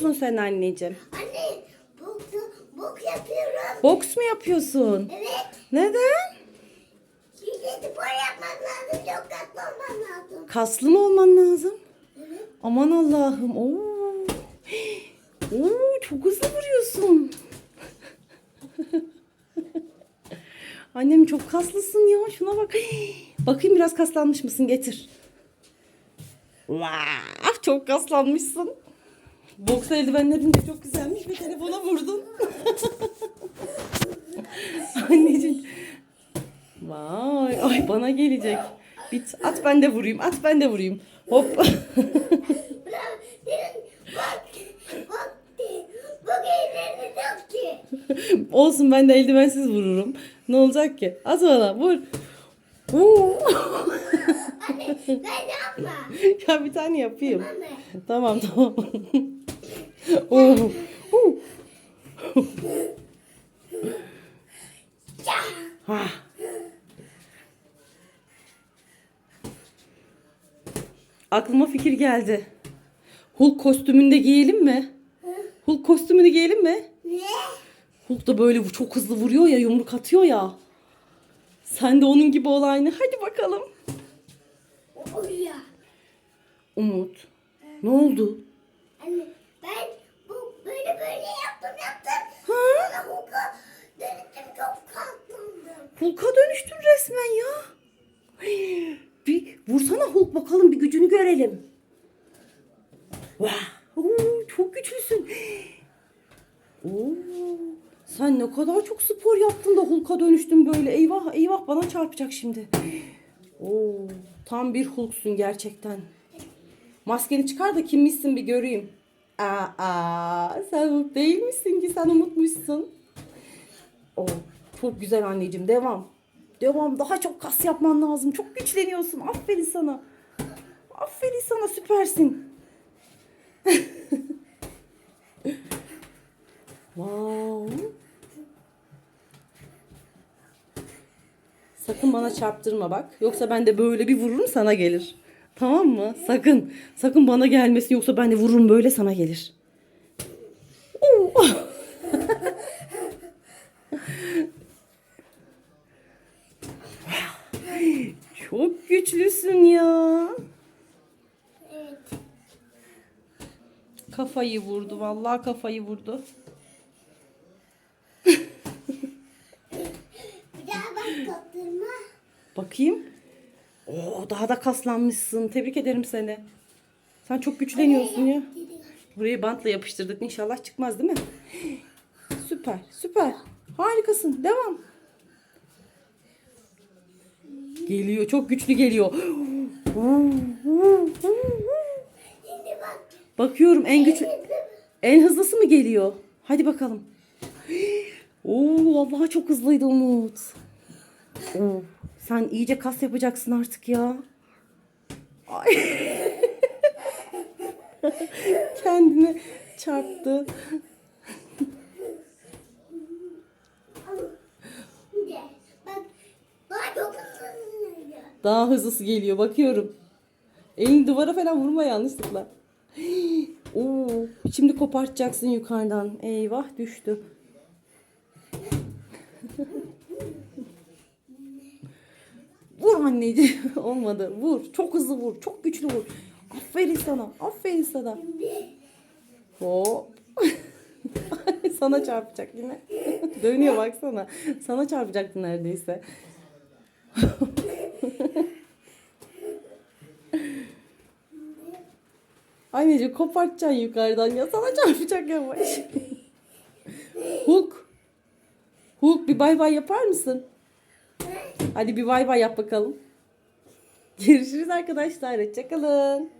yapıyorsun sen anneciğim? Anne bok, bok yapıyorum. Boks mu yapıyorsun? Evet. Neden? Şimdi spor yapmak lazım. Çok katlı olman lazım. Kaslı mı olman lazım? Evet. Aman Allah'ım. Oo. Oo, çok hızlı vuruyorsun. Annem çok kaslısın ya. Şuna bak. Bakayım biraz kaslanmış mısın? Getir. Vah, çok kaslanmışsın. Boks eldivenlerin de çok güzelmiş ve telefona vurdun. Anneciğim. Vay, ay bana gelecek. Bit, at ben de vurayım, at ben de vurayım. Hop. Olsun ben de eldivensiz vururum. Ne olacak ki? At bana vur. Anne ben yapma. ya bir tane yapayım. Anne. Tamam tamam. Oo. Ya. Ah. Aklıma fikir geldi. Hulk kostümünü de giyelim mi? Hulk kostümünü giyelim mi? Ne? Hulk da böyle çok hızlı vuruyor ya, yumruk atıyor ya. Sen de onun gibi ol aynı. Hadi bakalım. Umut. Ne oldu? Anne böyle böyle yaptım yaptım. Ha? Sonra hukuka dönüştüm çok katlandım. Hulk'a dönüştün resmen ya. Bir vursana Hulk bakalım bir gücünü görelim. Vah. Oo, çok güçlüsün. Oo, sen ne kadar çok spor yaptın da Hulk'a dönüştün böyle. Eyvah eyvah bana çarpacak şimdi. Oo, tam bir Hulk'sun gerçekten. Maskeni çıkar da kimmişsin bir göreyim. Aa, sen Hulk değil misin ki sen unutmuşsun. Oo, çok güzel anneciğim devam. Devam daha çok kas yapman lazım. Çok güçleniyorsun. Aferin sana. Aferin sana süpersin. wow. Sakın bana çarptırma bak. Yoksa ben de böyle bir vururum sana gelir. Tamam mı? Sakın. Sakın bana gelmesin yoksa ben de vururum böyle sana gelir. Çok güçlüsün ya. Evet. Kafayı vurdu. Vallahi kafayı vurdu. Bir daha bak kaptırma. Bakayım. Oo, daha da kaslanmışsın. Tebrik ederim seni. Sen çok güçleniyorsun ya. Burayı bantla yapıştırdık. İnşallah çıkmaz değil mi? Süper, süper. Harikasın. Devam. Geliyor. Çok güçlü geliyor. Bakıyorum en güçlü en hızlısı mı geliyor? Hadi bakalım. Oo vallahi çok hızlıydı Umut. Sen iyice kas yapacaksın artık ya. Ay. Kendine çarptı. Daha hızlısı geliyor bakıyorum. Elini duvara falan vurma yanlışlıkla. Oo, şimdi kopartacaksın yukarıdan. Eyvah düştü. vur anneciğim. Olmadı. Vur. Çok hızlı vur. Çok güçlü vur. Aferin sana. Aferin sana. Hop. sana çarpacak yine. Dönüyor baksana. Sana çarpacaktı neredeyse. Anneciğim kopartacaksın yukarıdan ya. Sana çarpacak yavaş. Hulk. Hulk bir bay bay yapar mısın? Hadi bir bay bay yap bakalım. Görüşürüz arkadaşlar. Hoşçakalın.